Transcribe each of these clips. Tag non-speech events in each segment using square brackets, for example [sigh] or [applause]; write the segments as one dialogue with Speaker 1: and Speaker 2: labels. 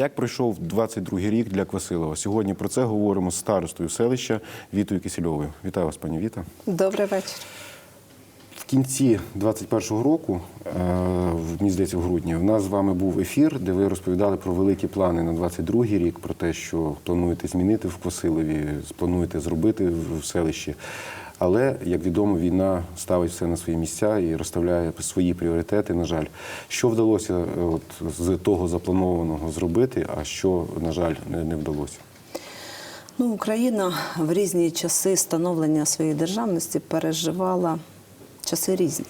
Speaker 1: Як пройшов 22-й рік для Квасилова? Сьогодні про це говоримо з старостою селища Вітою Кисельовою. Вітаю вас, пані Віта.
Speaker 2: Добрий вечір.
Speaker 1: В кінці 21-го року, е, мені здається, в грудні, в нас з вами був ефір, де ви розповідали про великі плани на 22-й рік, про те, що плануєте змінити в Квасилові, плануєте зробити в селищі. Але, як відомо, війна ставить все на свої місця і розставляє свої пріоритети, на жаль. Що вдалося е, от, з того запланованого зробити, а що, на жаль, не, не вдалося?
Speaker 2: Ну, Україна в різні часи становлення своєї державності переживала часи різні.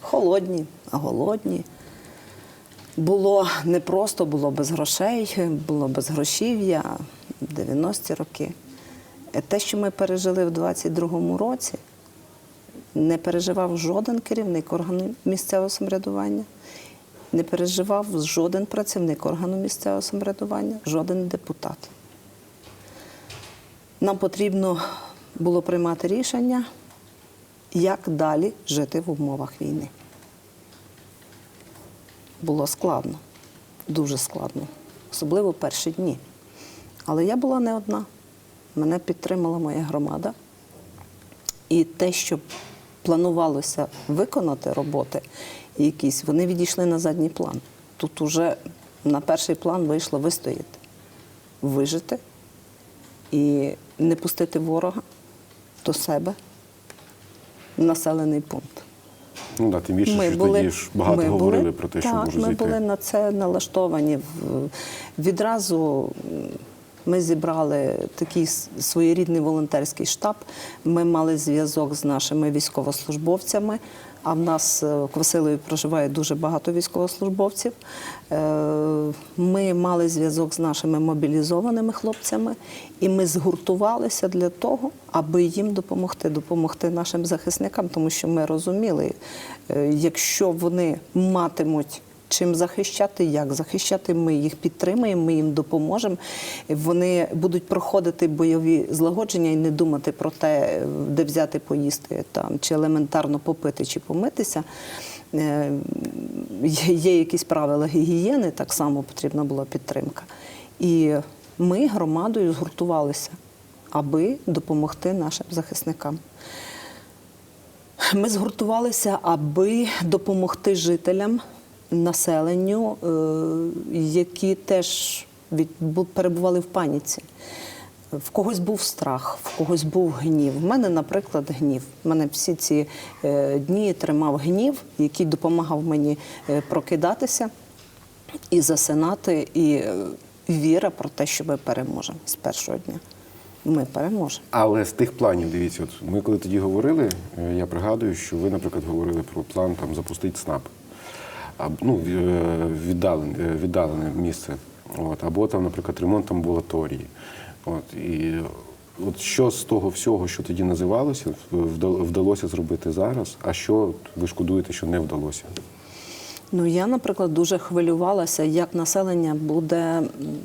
Speaker 2: Холодні, голодні. Було непросто, було без грошей, було без грошів'я 90-ті роки. Те, що ми пережили в 22-му році, не переживав жоден керівник органу місцевого самоврядування, не переживав жоден працівник органу місцевого самоврядування, жоден депутат. Нам потрібно було приймати рішення, як далі жити в умовах війни. Було складно, дуже складно, особливо перші дні. Але я була не одна. Мене підтримала моя громада. І те, що планувалося виконати роботи якісь, вони відійшли на задній план. Тут уже на перший план вийшло вистояти, вижити і не пустити ворога до себе в населений пункт.
Speaker 1: Ну да, тим більше, що тоді ж багато
Speaker 2: ми
Speaker 1: говорили
Speaker 2: були-
Speaker 1: про те, що
Speaker 2: так,
Speaker 1: може
Speaker 2: ми
Speaker 1: зайти.
Speaker 2: були на це налаштовані. Відразу ми зібрали такий своєрідний волонтерський штаб. Ми мали зв'язок з нашими військовослужбовцями. А в нас е, в Квасилові проживає дуже багато військовослужбовців. Е, Ми мали зв'язок з нашими мобілізованими хлопцями, і ми згуртувалися для того, аби їм допомогти, допомогти нашим захисникам, тому що ми розуміли, е, якщо вони матимуть чим захищати, як захищати, ми їх підтримаємо, ми їм допоможемо. Вони будуть проходити бойові злагодження і не думати про те, де взяти поїсти там, чи елементарно попити, чи помитися. Е, Є якісь правила гігієни, так само потрібна була підтримка. І ми громадою згуртувалися, аби допомогти нашим захисникам. Ми згуртувалися, аби допомогти жителям, населенню, е, які теж перебували в паніці. В когось був страх, в когось був гнів. В мене, наприклад, гнів. В мене всі ці е, дні тримав гнів, який допомагав мені е, прокидатися і засинати, і віра про те, що ми переможемо з першого дня. Ми переможемо.
Speaker 1: Але з тих планів, дивіться, от ми коли тоді говорили, я пригадую, що ви, наприклад, говорили про план там запустити СНАП, ну, віддалене, е, віддалене місце. От, або там, наприклад, ремонт амбулаторії. От, і от що з того всього, що тоді називалося, вда- вдалося зробити зараз, а що ви шкодуєте, що не вдалося?
Speaker 2: Ну я, наприклад, дуже хвилювалася, як населення буде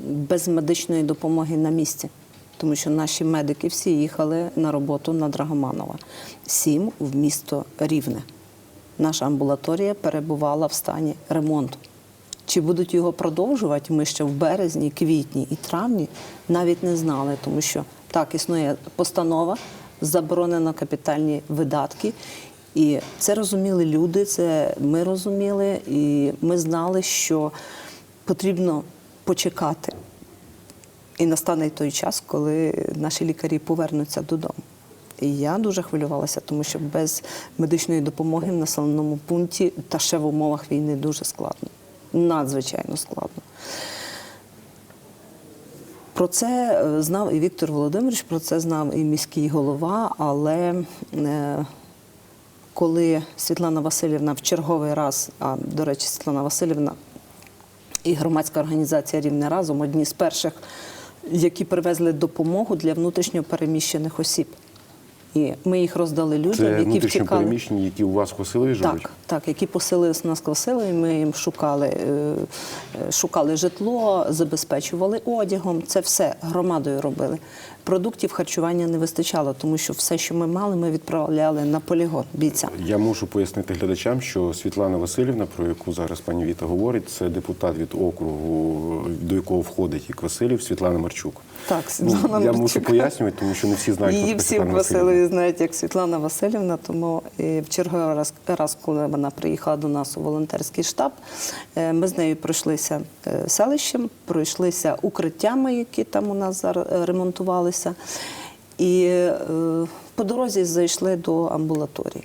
Speaker 2: без медичної допомоги на місці. Тому що наші медики всі їхали на роботу на Драгоманова. Сім в місто Рівне. Наша амбулаторія перебувала в стані ремонту. Чи будуть його продовжувати, ми ще в березні, квітні і травні навіть не знали, тому що так існує постанова, заборонено капітальні видатки. І це розуміли люди, це ми розуміли, і ми знали, що потрібно почекати. І настане той час, коли наші лікарі повернуться додому. І я дуже хвилювалася, тому що без медичної допомоги в населеному пункті та ще в умовах війни дуже складно. Надзвичайно складно. Про це е, знав і Віктор Володимирович, про це знав і міський голова, але е, коли Світлана Васильівна в черговий раз, а до речі, Світлана Васильівна і громадська організація Рівне разом одні з перших, які привезли допомогу для внутрішньо переміщених осіб. І ми їх роздали людям,
Speaker 1: Це
Speaker 2: які втікали.
Speaker 1: переміщені, які у вас в Косилові живуть?
Speaker 2: Так, так, які поселилися нас Квасилові, ми їм шукали, е, е, шукали житло, забезпечували одягом. Це все громадою робили. Продуктів харчування не вистачало, тому що все, що ми мали, ми відправляли на полігон бійцям.
Speaker 1: Я мушу пояснити глядачам, що Світлана Васильівна, про яку зараз пані Віта говорить, це депутат від округу, до якого входить і Квасилів, Світлана Марчук.
Speaker 2: Так,
Speaker 1: Ну, я мушу пояснювати, тому що не всі знають,
Speaker 2: Її всі в
Speaker 1: Світлана
Speaker 2: знають як Світлана Васильівна, тому в черговий раз, раз, коли вона приїхала до нас у волонтерський штаб, е, ми з нею пройшлися е, селищем, пройшлися укриттями, які там у нас зараз е, ремонтувалися, і е, по дорозі зайшли до амбулаторії.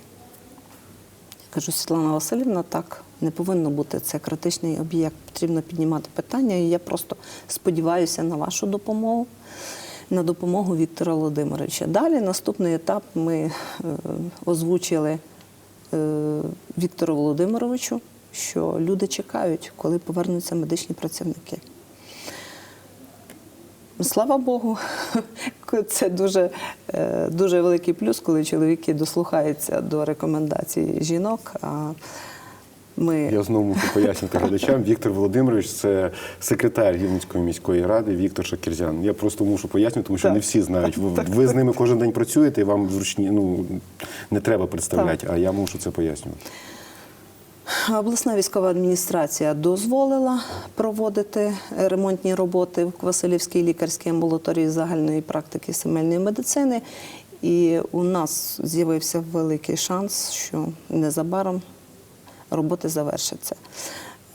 Speaker 2: Я кажу, Світлана Васильівна, так не повинно бути. Це критичний об'єкт. Потрібно піднімати питання. І я просто сподіваюся на вашу допомогу, на допомогу Віктора Володимировича. Далі наступний етап ми е, озвучили е, Віктору Володимировичу, що люди чекають, коли повернуться медичні працівники. Слава Богу, [laughs] це дуже, е, дуже великий плюс, коли чоловіки дослухаються до рекомендацій жінок. А ми
Speaker 1: Я знову мушу пояснити глядачам. Віктор Володимирович це секретар Рівненської міської ради Віктор Шакірзян. Я просто мушу пояснити, тому що
Speaker 2: Так.
Speaker 1: не всі знають. Ви, ви з ними кожен день працюєте, і вам зручні ну не треба представляти, а я мушу це пояснювати.
Speaker 2: Обласна військова адміністрація дозволила проводити ремонтні роботи в Василівській лікарській амбулаторії загальної практики сімейної медицини. І у нас з'явився великий шанс, що незабаром роботи завершаться.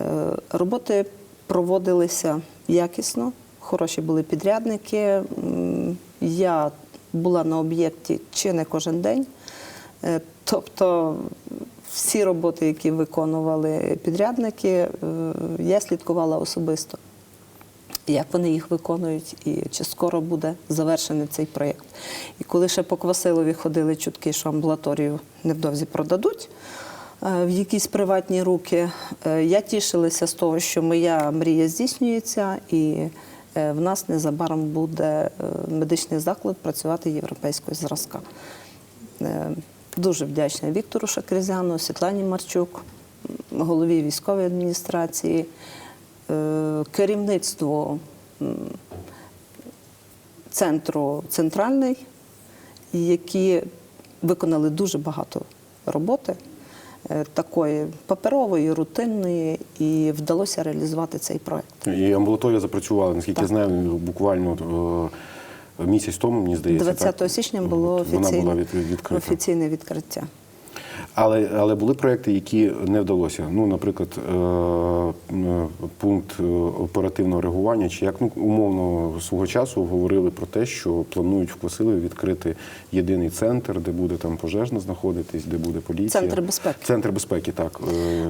Speaker 2: Е, Роботи проводилися якісно, хороші були підрядники. Я була на об'єкті чи не кожен день. Е, Тобто всі роботи, які виконували підрядники, е, я слідкувала особисто, як вони їх виконують і чи скоро буде завершений цей проєкт. І коли ще по Квасилові ходили чутки, що амбулаторію невдовзі продадуть в якісь приватні руки, е, я тішилася з того, що моя мрія здійснюється і е, в нас незабаром буде е, медичний заклад працювати європейського зразка. Е, Дуже вдячна Віктору Шакризяну, Світлані Марчук, голові військової адміністрації, е, керівництву центру центральний, які виконали дуже багато роботи е, такої паперової, рутинної, і вдалося реалізувати цей проект.
Speaker 1: І амбулаторія запрацювала, наскільки я знаю, буквально е, місяць тому, мені здається.
Speaker 2: 20
Speaker 1: так?
Speaker 2: січня було
Speaker 1: офіційне, Вона була від, відкрита.
Speaker 2: офіційне відкриття.
Speaker 1: Але, але були проекти, які не вдалося. Ну, наприклад, е, е, пункт е, оперативного реагування, чи як ну, умовно свого часу говорили про те, що планують в Квасилові відкрити єдиний центр, де буде там пожежна знаходитись, де буде поліція.
Speaker 2: Центр безпеки.
Speaker 1: Центр безпеки, так.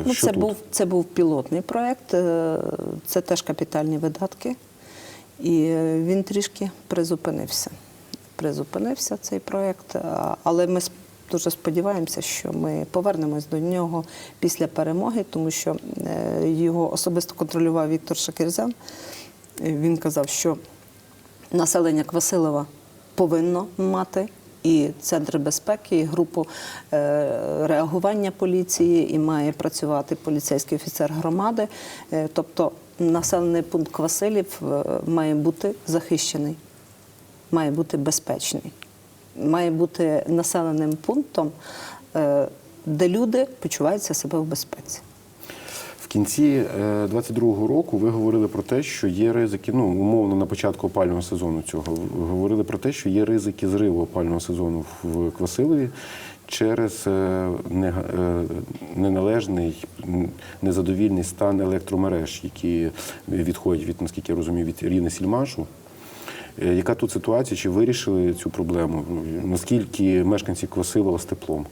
Speaker 2: Ну,
Speaker 1: що
Speaker 2: це,
Speaker 1: тут?
Speaker 2: був, це був пілотний проєкт, це теж капітальні видатки. І він трішки призупинився. Призупинився цей проєкт, але ми дуже сподіваємося, що ми повернемось до нього після перемоги, тому що е, його особисто контролював Віктор Шакирзян. Е, Він казав, що населення Квасилова повинно мати і центр безпеки, і групу е, реагування поліції, і має працювати поліцейський офіцер громади. Е, тобто населений пункт Квасилів має бути захищений, має бути безпечний, має бути населеним пунктом, е, де люди почуваються себе в безпеці.
Speaker 1: В кінці 22-го року ви говорили про те, що є ризики, ну умовно на початку опального сезону цього говорили про те, що є ризики зриву опального сезону в Квасилові через е, е, неналежний, незадовільний стан електромереж, які відходять від, наскільки я розумію, від рівня сільмашу. Е, Яка тут ситуація? Чи вирішили цю проблему? Наскільки мешканці Квасилова з теплом?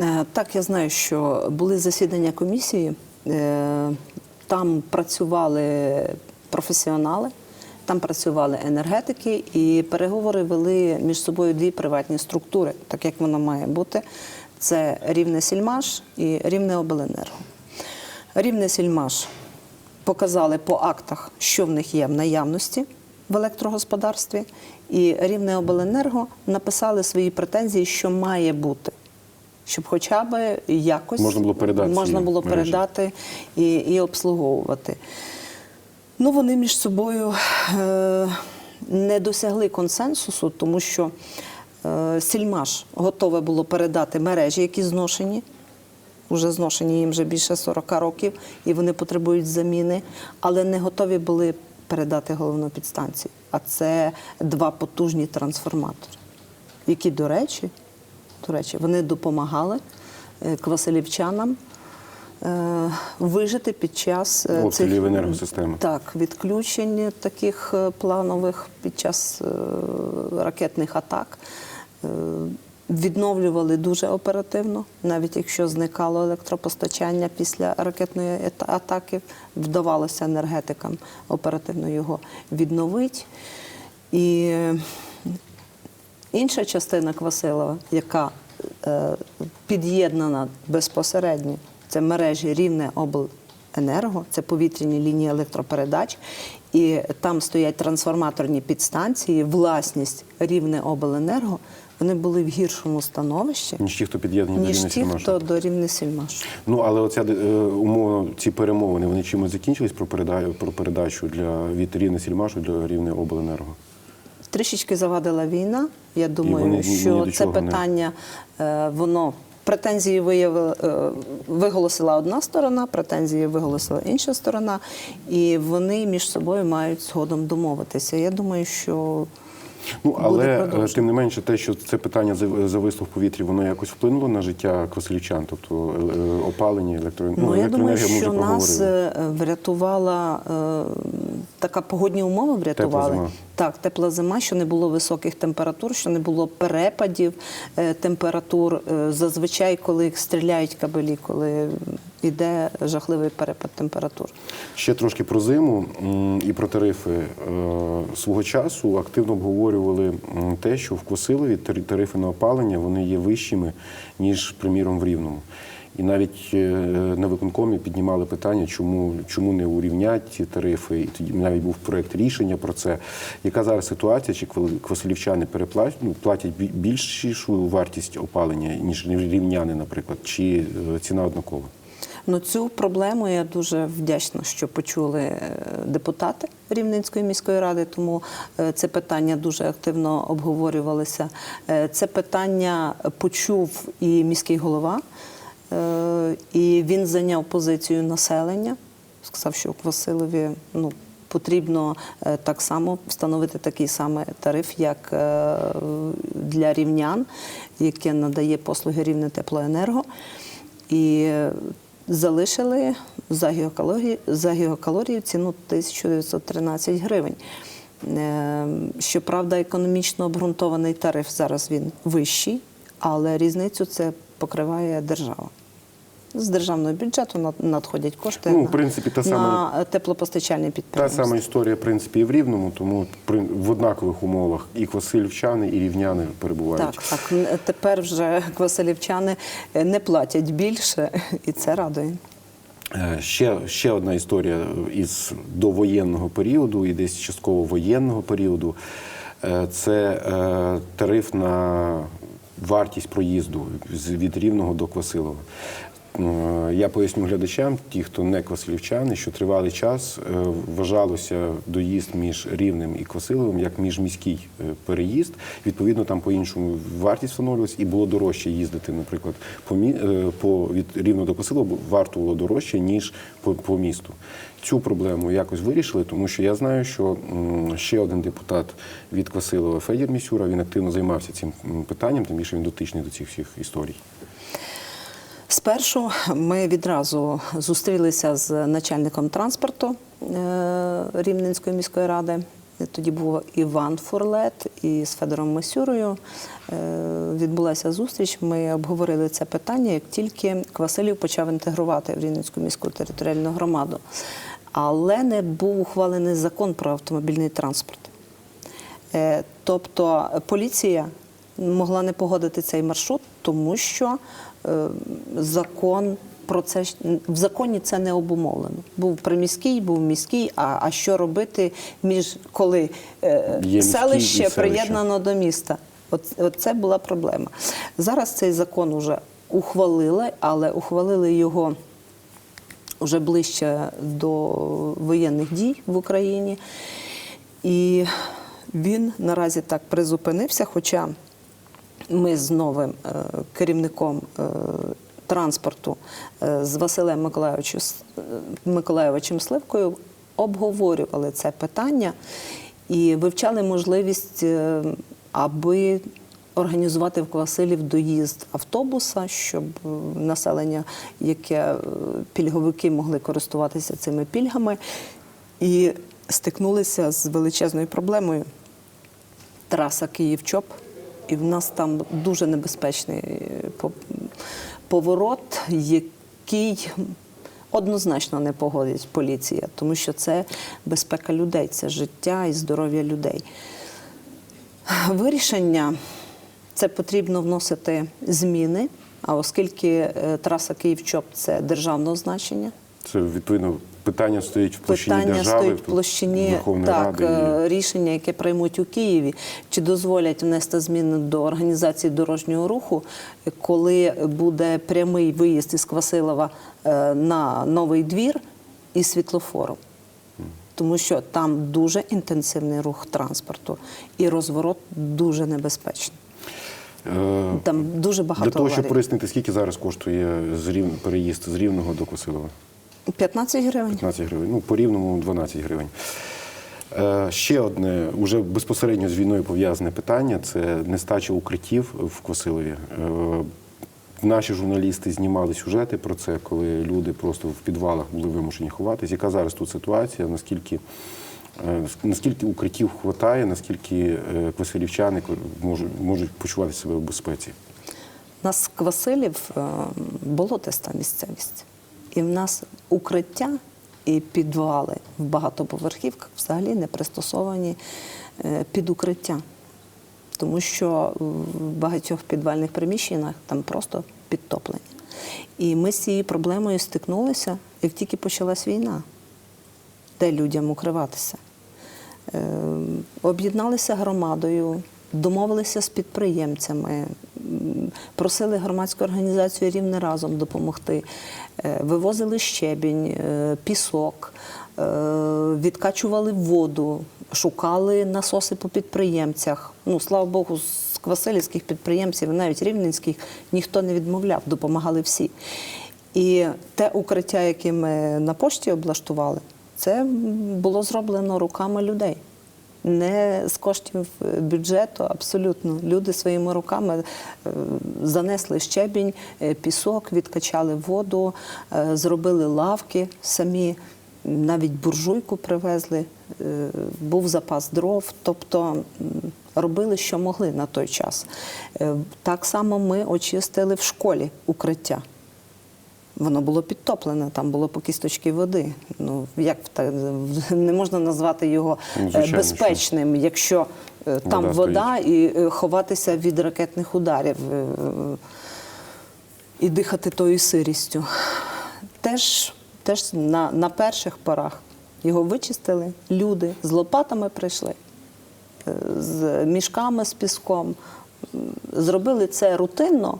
Speaker 2: Е, Так, я знаю, що були засідання комісії, е, там працювали професіонали, там працювали енергетики, і переговори вели між собою дві приватні структури, так як воно має бути. Це рівне Сільмаш і рівне Обленерго. Рівне Сільмаш показали по актах, що в них є в наявності. В електрогосподарстві, і Рівне обленерго написали свої претензії, що має бути. Щоб хоча б якось
Speaker 1: Можна було передати
Speaker 2: можна було передати і, і обслуговувати. Ну, вони між собою е, не досягли консенсусу, тому що е, Сільмаш готове було передати мережі, які зношені. Уже зношені їм вже більше 40 років, і вони потребують заміни, але не готові були передати головну підстанцію. А це два потужні трансформатори, які, до речі, до речі, вони допомагали е, квасилівчанам е, вижити під час е,
Speaker 1: Обстрілів енергосистеми.
Speaker 2: Так, відключень таких планових під час е, ракетних атак. Відновлювали дуже оперативно, навіть якщо зникало електропостачання після ракетної атаки, вдавалося енергетикам оперативно його відновити. І Інша частина Квасилова, яка е, під'єднана безпосередньо, це мережі Рівне обленерго, це повітряні лінії електропередач, і там стоять трансформаторні підстанції, власність Рівне обленерго. Вони були в гіршому становищі,
Speaker 1: Ніж ті, хто під'єднані до
Speaker 2: ніж
Speaker 1: Рівне
Speaker 2: ті,
Speaker 1: Сільмашу.
Speaker 2: хто до Рівне Сільмаш.
Speaker 1: Ну але оця е, умовно ці перемовини вони чимось закінчились про передачу про передачу для від рівне Сільмашу до рівне обленерго.
Speaker 2: Трішечки завадила війна. Я думаю,
Speaker 1: вони ні- ні
Speaker 2: що це
Speaker 1: не-
Speaker 2: питання е, воно. Претензії виявила, е, виголосила одна сторона, претензії виголосила інша сторона, і вони між собою мають згодом домовитися. Я думаю, що
Speaker 1: Ну але е, тим не менше, те, що це питання зав- зависло в повітрі, воно якось вплинуло на життя квасилівчан, тобто е, е, опалення, електро...
Speaker 2: ну, я думаю,
Speaker 1: електроенергія,
Speaker 2: що нас врятувала така погодні умови врятували.
Speaker 1: зима.
Speaker 2: Так, тепла зима, що не було високих температур, що не було перепадів температур. Зазвичай, коли стріляють кабелі, коли йде жахливий перепад температур.
Speaker 1: Ще трошки про зиму і про тарифи. Е, Свого часу активно обговорювали те, що в Косилові тарифи на опалення вони є вищими, ніж, приміром, в Рівному. І навіть е, на виконкомі піднімали питання, чому, чому не урівнять ці тарифи. І тоді навіть був проект рішення про це. Яка зараз ситуація? Чи квасилівчани переплачують, ну, платять більшу вартість опалення, ніж рівняни, наприклад, чи е, ціна однакова?
Speaker 2: Ну, цю проблему я дуже вдячна, що почули е, депутати Рівненської міської ради, тому е, це питання дуже активно обговорювалося. Е, Це питання почув і міський голова, і він зайняв позицію населення. Сказав, що Василові ну, потрібно так само встановити такий самий тариф, як для рівнян, яке надає послуги рівне теплоенерго. І залишили за гігакалорії, за гігакалорію ціну 1913 гривень. Е, Щоправда, економічно обґрунтований тариф зараз він вищий, але різницю це покриває держава. З державного бюджету надходять кошти
Speaker 1: Ну, в принципі, та сама-
Speaker 2: на теплопостачальні
Speaker 1: Та сама історія, в принципі, і в Рівному, тому в однакових умовах і квасилівчани, і рівняни перебувають.
Speaker 2: Так, так. Тепер вже квасилівчани е, не платять більше, і це радує.
Speaker 1: Е, Ще, ще одна історія із довоєнного періоду і десь частково воєнного періоду. Е, Це е, тариф на вартість проїзду від Рівного до Квасилова. Е, Я поясню глядачам, ті, хто не квасилівчани, що тривалий час е, вважалося доїзд між Рівнем і Квасиловим як міжміський е, переїзд. Відповідно, там по-іншому вартість встановлювалась і було дорожче їздити, наприклад, по, по від Рівного до Квасилова варто було дорожче, ніж по, по місту. Цю проблему якось вирішили, тому що я знаю, що ще один депутат від Квасилова Федір Місюра він активно займався цим питанням, тим більше він дотичний до цих всіх історій.
Speaker 2: Спершу ми відразу зустрілися з начальником транспорту е, Рівненської міської ради. Тоді був Іван Фурлет і з Федором Масюрою е, відбулася зустріч. Ми обговорили це питання, як тільки Квасилів почав інтегрувати в Рівненську міську територіальну громаду. Але не був ухвалений закон про автомобільний транспорт. Е, Тобто поліція могла не погодити цей маршрут, тому що закон про це в законі це не обумовлено. Був приміський, був міський. А, а що робити між коли е, селище. приєднано до міста? От, от це була проблема. Зараз цей закон уже ухвалили, але ухвалили його вже ближче до воєнних дій в Україні. І він наразі так призупинився, хоча ми з новим е, керівником е, транспорту е, з Василем Миколайовичем Сливкою обговорювали це питання і вивчали можливість, аби організувати в Квасилів доїзд автобуса, щоб населення, яке пільговики могли користуватися цими пільгами, і стикнулися з величезною проблемою. Траса Київ-Чоп, і в нас там дуже небезпечний е, поворот, який однозначно не погодить поліція, тому що це безпека людей, це життя і здоров'я людей. Вирішення це потрібно вносити зміни. А оскільки е, траса Київ-Чоп це державного значення,
Speaker 1: Це відповідно питання стоїть в площині
Speaker 2: Питання
Speaker 1: держави,
Speaker 2: стоїть в площині
Speaker 1: Верховної
Speaker 2: так,
Speaker 1: Ради.
Speaker 2: е, рішення, яке приймуть у Києві, чи дозволять внести зміни до організації дорожнього руху, коли буде прямий виїзд із Квасилова е, на новий двір і світлофором. Тому що там дуже інтенсивний рух транспорту і розворот дуже небезпечний.
Speaker 1: Е,
Speaker 2: Там дуже багато
Speaker 1: Для того, щоб
Speaker 2: аварій.
Speaker 1: пояснити, скільки зараз коштує з Рів... переїзд з Рівного до Косилова?
Speaker 2: 15 гривень.
Speaker 1: 15 гривень. Ну, по рівному 12 гривень. Е, ще одне, уже безпосередньо з війною пов'язане питання це нестача укриттів в Квасилові. Е, наші журналісти знімали сюжети про це, коли люди просто в підвалах були вимушені ховатись. Яка зараз тут ситуація? Наскільки, е, наскільки укриттів хватає, наскільки квасилівчани можуть, можуть почувати себе в безпеці?
Speaker 2: У нас Квасилів е, болотиста місцевість. І в нас укриття і підвали в багатоповерхівках взагалі не пристосовані е, під укриття. Тому що в багатьох підвальних приміщеннях там просто підтоплення. І ми з цією проблемою стикнулися, як тільки почалась війна, де людям укриватися. Е, Об'єдналися громадою, домовилися з підприємцями, просили громадську організацію рівне разом допомогти. Е, Вивозили щебінь, е, пісок, е, відкачували воду, шукали насоси по підприємцях. Ну, слава Богу, з квасилівських підприємців, навіть рівненських, ніхто не відмовляв, допомагали всі. І те укриття, яке ми на пошті облаштували, це було зроблено руками людей. Не з коштів бюджету, абсолютно. Люди своїми руками е, занесли щебінь, е, пісок, відкачали воду, е, зробили лавки самі, навіть буржуйку привезли, був запас дров. Тобто робили, що могли на той час. Так само ми очистили в школі укриття. Воно було підтоплене, там було по кісточки води. Ну як та- не можна назвати його
Speaker 1: Ну,
Speaker 2: е,
Speaker 1: звичайно,
Speaker 2: безпечним, якщо е, там
Speaker 1: Вода
Speaker 2: вода і е, ховатися від ракетних ударів і дихати тою сирістю. Теж, теж на, на перших порах його вичистили, люди з лопатами прийшли, з мішками з піском. Зробили це рутинно,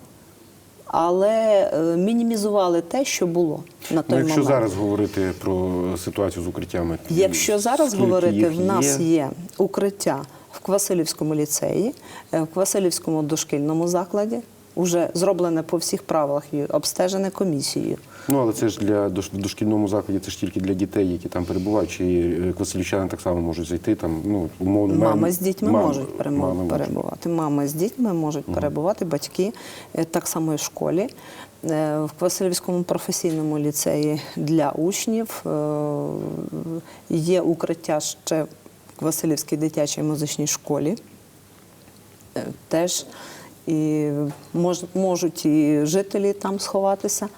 Speaker 2: але е, мінімізували те, що було на той
Speaker 1: Ну, якщо
Speaker 2: момент.
Speaker 1: зараз говорити про ситуацію з укриттями,
Speaker 2: Якщо зараз говорити, в нас є укриття в Квасилівському ліцеї, е, в Квасилівському дошкільному закладі, вже зроблене по всіх правилах і обстежене комісією.
Speaker 1: Ну, але це ж для дошкільному закладі, це ж тільки для дітей, які там перебувають, чи е, квасилівчани так само можуть зайти. Там, ну, умовно,
Speaker 2: Мами
Speaker 1: мам-
Speaker 2: з дітьми
Speaker 1: мам-
Speaker 2: можуть
Speaker 1: мами
Speaker 2: перебувати. Мами з дітьми можуть перебувати, батьки е, так само і в школі. Е, В Квасилівському професійному ліцеї для учнів є укриття ще в Квасилівській дитячій музичній школі. Теж і мож, можуть і жителі там сховатися.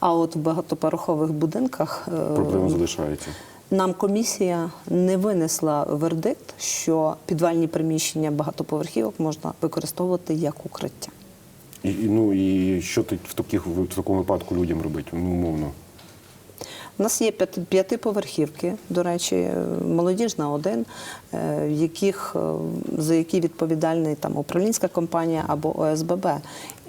Speaker 2: А от в багатоповерхових будинках е,
Speaker 1: Проблема залишається.
Speaker 2: нам комісія не винесла вердикт, що підвальні приміщення багатоповерхівок можна використовувати як укриття.
Speaker 1: І, ну, і що ти в, таких, в такому випадку людям робити? Ну, умовно.
Speaker 2: У нас є п'яти- п'ятиповерхівки, до речі, е, молодіжна один, е, яких, е, за які відповідальний там управлінська компанія або ОСББ.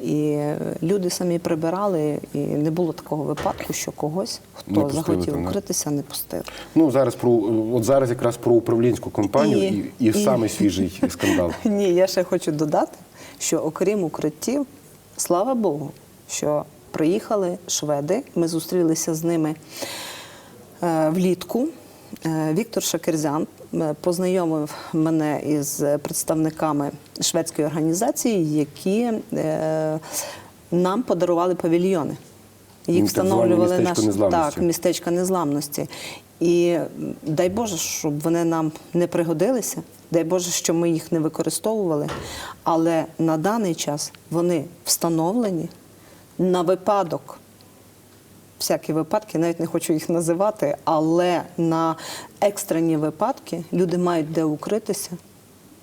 Speaker 2: І люди самі прибирали, і не було такого випадку, що когось, хто
Speaker 1: пустили
Speaker 2: захотів
Speaker 1: там,
Speaker 2: укритися, не пустив.
Speaker 1: Ну, зараз про, от зараз якраз про управлінську компанію і,
Speaker 2: І-
Speaker 1: і,
Speaker 2: і-
Speaker 1: самий свіжий [laughs] скандал.
Speaker 2: Ні, я ще хочу додати, що окрім укриттів, слава Богу, що приїхали шведи. Ми зустрілися з ними е, влітку. Е, Віктор Шакерзян е, познайомив мене із представниками шведської організації, які нам подарували павільйони. Їх
Speaker 1: Ну,
Speaker 2: встановлювали
Speaker 1: незламності.
Speaker 2: так, містечка незламності. І дай Боже, щоб вони нам не пригодилися. Дай Боже, що ми їх не використовували. Але на даний час вони встановлені на випадок. Всякі випадки, навіть не хочу їх називати, але на екстрені випадки люди мають де укритися,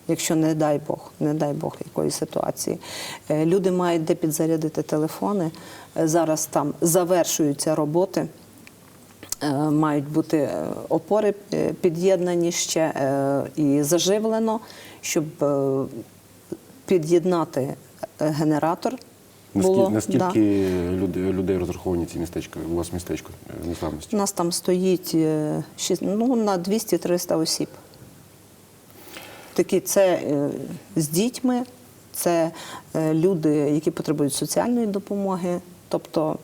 Speaker 2: якщо не дай Бог, не дай Бог якої ситуації. Е, Люди мають де підзарядити телефони. Е, Зараз там завершуються роботи. Е, Мають бути опори під'єднані ще і заживлено, щоб під'єднати генератор. Було,
Speaker 1: Наскільки,
Speaker 2: да.
Speaker 1: люди, людей розраховані ці містечка? У вас містечко незламності?
Speaker 2: У нас там стоїть е, ну, на 200-300 осіб. Такі це е, з дітьми, це е, люди, які потребують соціальної допомоги. Тобто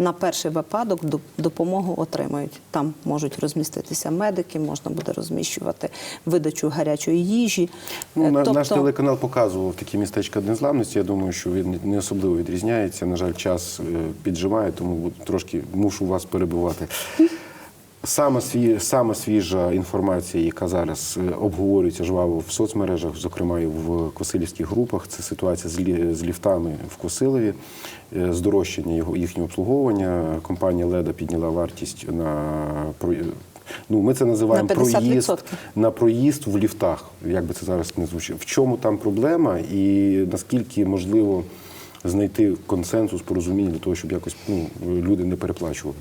Speaker 2: на перший випадок доп- допомогу отримають. Там можуть розміститися медики, можна буде розміщувати видачу гарячої їжі.
Speaker 1: Ну,
Speaker 2: Е,
Speaker 1: на,
Speaker 2: тобто,
Speaker 1: Наш телеканал показував такі містечка незламності. Я думаю, що він не особливо відрізняється. На жаль, час підживає, піджимає, тому трошки мушу вас перебувати. Саме, сві, саме свіжа інформація, яка зараз е, обговорюється жваво в соцмережах, зокрема і в Косилівських групах, це ситуація з, лі, з ліфтами в Косилові, е, здорожчання його їхнього обслуговування. Компанія Леда підняла вартість на про- ну, ми це називаємо
Speaker 2: На
Speaker 1: проїзд на проїзд в ліфтах. Як би це зараз не звучало. В чому там проблема, і наскільки можливо знайти консенсус, порозуміння для того, щоб якось ну, люди не переплачували.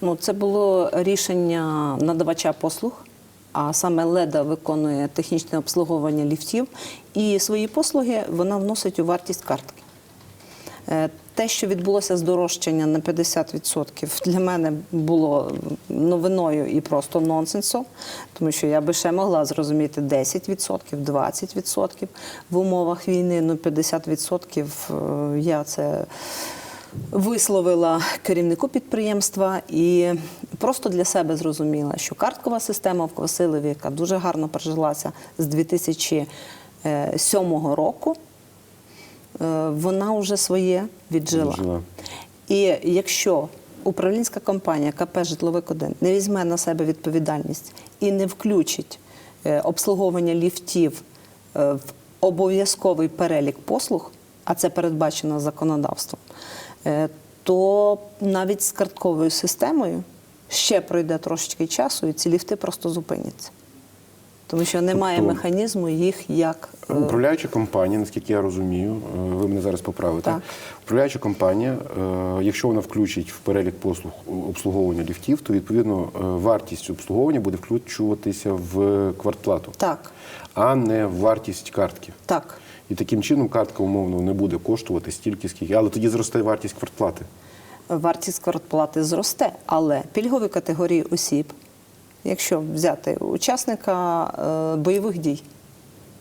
Speaker 2: Ну, це було рішення надавача послуг, а саме Леда виконує технічне обслуговування ліфтів, і свої послуги вона вносить у вартість картки. Е, Те, що відбулося здорожчання на 50%, для мене було новиною і просто нонсенсом, тому що я би ще могла зрозуміти 10%, 20% в умовах війни, ну 50% е, я це висловила керівнику підприємства і просто для себе зрозуміла, що карткова система в Квасилові, яка дуже гарно прижилася з 2007 року, е, вона вже своє віджила.
Speaker 1: Віджила.
Speaker 2: І якщо управлінська компанія КП Житловик 1 не візьме на себе відповідальність і не включить е, обслуговування ліфтів е, в обов'язковий перелік послуг, а це передбачено законодавством, то навіть з картковою системою ще пройде трошечки часу, і ці ліфти просто зупиняться. Тому що немає
Speaker 1: Тобто-
Speaker 2: механізму їх як е,
Speaker 1: Управляюча компанія, наскільки я розумію, е, ви мене зараз поправите.
Speaker 2: Так.
Speaker 1: Управляюча компанія, е, якщо вона включить в перелік послуг обслуговування ліфтів, то відповідно е, вартість обслуговування буде включуватися в квартплату,
Speaker 2: так,
Speaker 1: а не в вартість картки.
Speaker 2: так.
Speaker 1: І таким чином картка умовно не буде коштувати стільки, скільки, але тоді зросте вартість квартплати.
Speaker 2: вартість квартплати зросте, але пільгові категорії осіб, якщо взяти учасника е, бойових дій,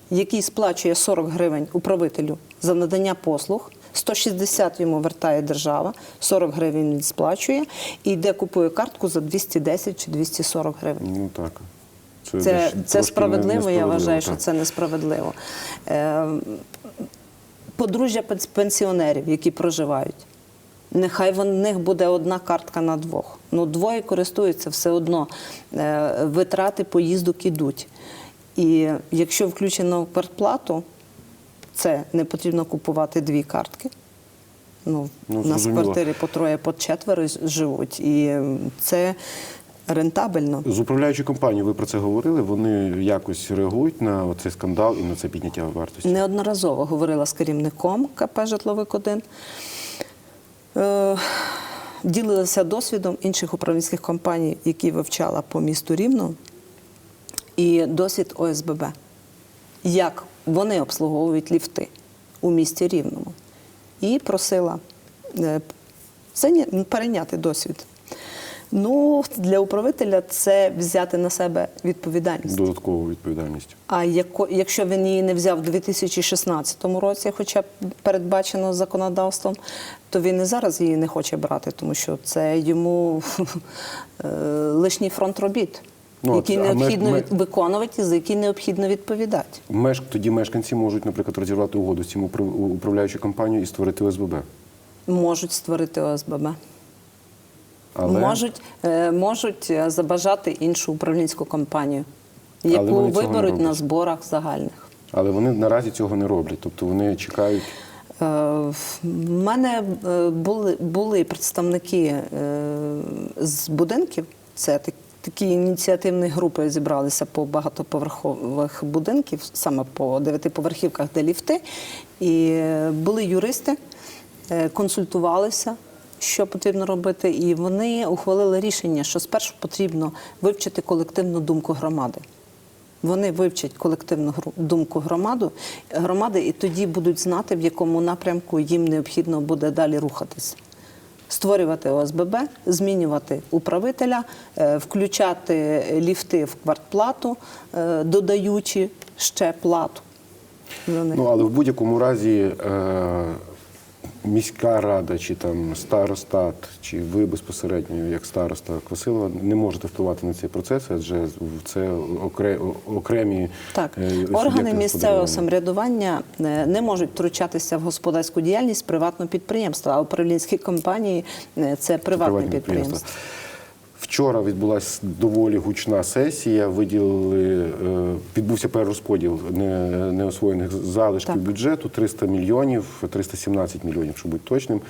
Speaker 2: який сплачує 40 гривень управителю за надання послуг, 160 йому вертає держава, 40 гривень він сплачує і йде купує картку за 210 чи 240 гривень.
Speaker 1: Ну так.
Speaker 2: Це, це
Speaker 1: трошки
Speaker 2: справедливо, я вважаю, що це несправедливо. Е, подружжя пенсіонерів, які проживають. Нехай в них буде одна картка на двох. Ну, двоє користуються все одно. Е, витрати поїздок ідуть. І якщо включено в квартплату, це не потрібно купувати дві картки. Ну,
Speaker 1: Ну,
Speaker 2: у нас в квартирі по троє, по четверо живуть. І це рентабельно.
Speaker 1: З управляючою компанією ви про це говорили. Вони якось реагують на цей скандал і на це підняття вартості.
Speaker 2: Неодноразово говорила з керівником КП Житловик 1 Е, ділилася досвідом інших управлінських компаній, які вивчала по місту Рівно, і досвід ОСББ. Як вони обслуговують ліфти у місті Рівному. І просила е, перейняти досвід. Ну, для управителя це взяти на себе відповідальність.
Speaker 1: Додаткову відповідальність.
Speaker 2: А яко, якщо він її не взяв у 2016 році, хоча б передбачено законодавством, то він і зараз її не хоче брати, тому що це йому [laughs] е, лишній фронт робіт,
Speaker 1: Ну,
Speaker 2: який необхідно
Speaker 1: ми-
Speaker 2: виконувати, за які необхідно відповідати.
Speaker 1: Меш... Тоді мешканці можуть, наприклад, розірвати угоду з цим управ- управляючою компанією і створити ОСББ.
Speaker 2: Можуть створити ОСББ.
Speaker 1: Але
Speaker 2: Можуть, е, можуть е, забажати іншу управлінську компанію, яку виберуть на зборах загальних.
Speaker 1: але вони наразі цього не роблять. Тобто вони чекають.
Speaker 2: Е, В мене були, були представники з будинків. Це такі ініціативні групи зібралися по багатоповерхових будинків, саме по дев'ятиповерхівках, де ліфти. І були юристи, консультувалися. Що потрібно робити, і вони ухвалили рішення, що спершу потрібно вивчити колективну думку громади. Вони вивчать колективну думку громаду, громади і тоді будуть знати, в якому напрямку їм необхідно буде далі рухатись. Створювати ОСББ, змінювати управителя, е, включати ліфти в квартплату, е, додаючи ще плату.
Speaker 1: Ну але в будь-якому разі е... міська рада чи там старостат, чи ви безпосередньо, як староста Квасилова, не можете впливати на цей процес, адже це окре- окремі
Speaker 2: Так,
Speaker 1: е,
Speaker 2: органи місцевого самоврядування е, не можуть втручатися в господарську діяльність приватного підприємства, а управлінські компанії е, це приватне
Speaker 1: підприємство.
Speaker 2: підприємство.
Speaker 1: Вчора відбулася доволі гучна сесія. Виділили е, відбувся перерозподіл неосвоєних залишків
Speaker 2: Так.
Speaker 1: бюджету 300 мільйонів, 317 мільйонів, щоб бути точним,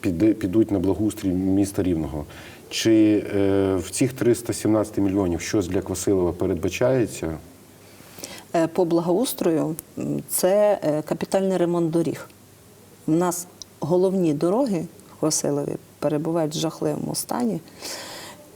Speaker 1: підуть на благоустрій міста Рівного. Чи е, в цих 317 мільйонів щось для Квасилова передбачається?
Speaker 2: Е, По благоустрою це капітальний ремонт доріг. У нас головні дороги в Василові перебувають в жахливому стані.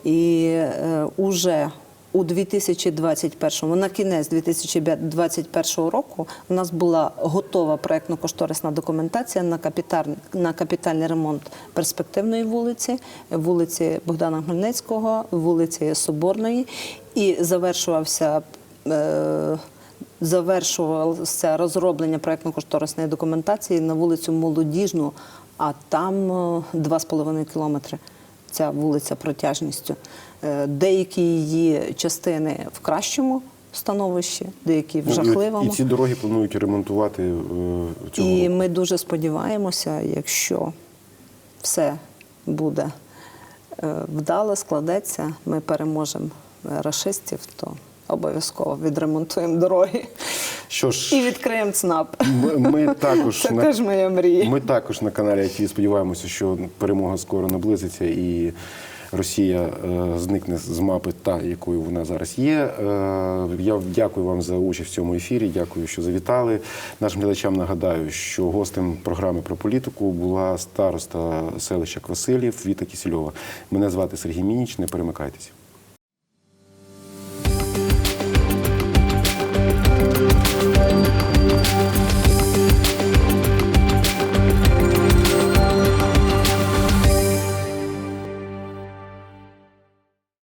Speaker 2: І е, уже у 2021, на кінець 2021 року у нас була готова проєктно-кошторисна документація на, капіталь, на капітальний ремонт перспективної вулиці, вулиці Богдана Хмельницького, вулиці Соборної, і завершувався. Е, завершувалося розроблення проєктно-кошторисної документації на вулицю Молодіжну, а там е, 2,5 кілометри ця вулиця протяжністю. Е, Деякі її частини в кращому становищі, деякі в
Speaker 1: Ну,
Speaker 2: жахливому.
Speaker 1: І ці дороги планують ремонтувати е, цього
Speaker 2: І ми дуже сподіваємося, якщо все буде е, вдало, складеться, ми переможемо рашистів, то обов'язково відремонтуємо дороги
Speaker 1: Що ж,
Speaker 2: і відкриємо ЦНАП.
Speaker 1: ми, ми також
Speaker 2: Це
Speaker 1: на-
Speaker 2: теж моя мрія.
Speaker 1: Ми також на каналі IT сподіваємося, що перемога скоро наблизиться і Росія е, зникне з мапи та, якою вона зараз є. Е, я дякую вам за участь в цьому ефірі. Дякую, що завітали. Нашим глядачам нагадаю, що гостем програми про політику була староста селища Квасилів Віта Кісільова. Мене звати Сергій Мініч. Не перемикайтеся.